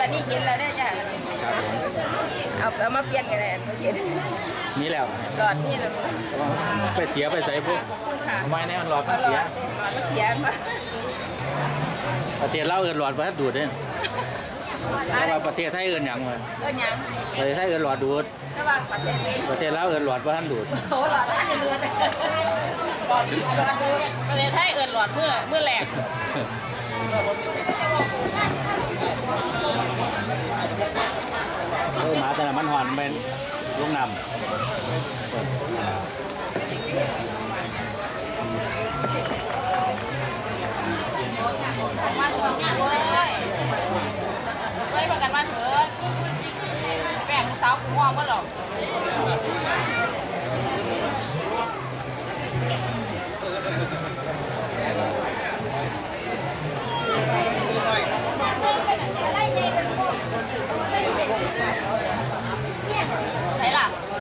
ตอนนี้เย็นแล้วเนี่ยจ้ะครับผมเอาเอามาเปลี่ยนกันเลยเย็นนี่แล้วหลอดนี่เลยไปเสียไปใส่พวกค่ะทำไมเนี่ยมันหลอดหลมัอนดเสียหลอดเสียมาประเทศเราเอินหลอดมาดูดเนี่ยแต่ว่าประเทศไทยเอินหยังวะก็ยังประเทศไทยเอินหลอดดูดระหว่างประเทศนี้ประเทศเราเอินหลอดว่าท่านดูดโอ้หลอดท่านจะเลือดหลอดหลอดดูประเทศไทยเอินหลอดเมื่อเมื่อแหลก มันหอนเป็นลูกนมาถึงเลยเลยประกันมาเถิดแบ่งสาวกูมองว่าหรอำ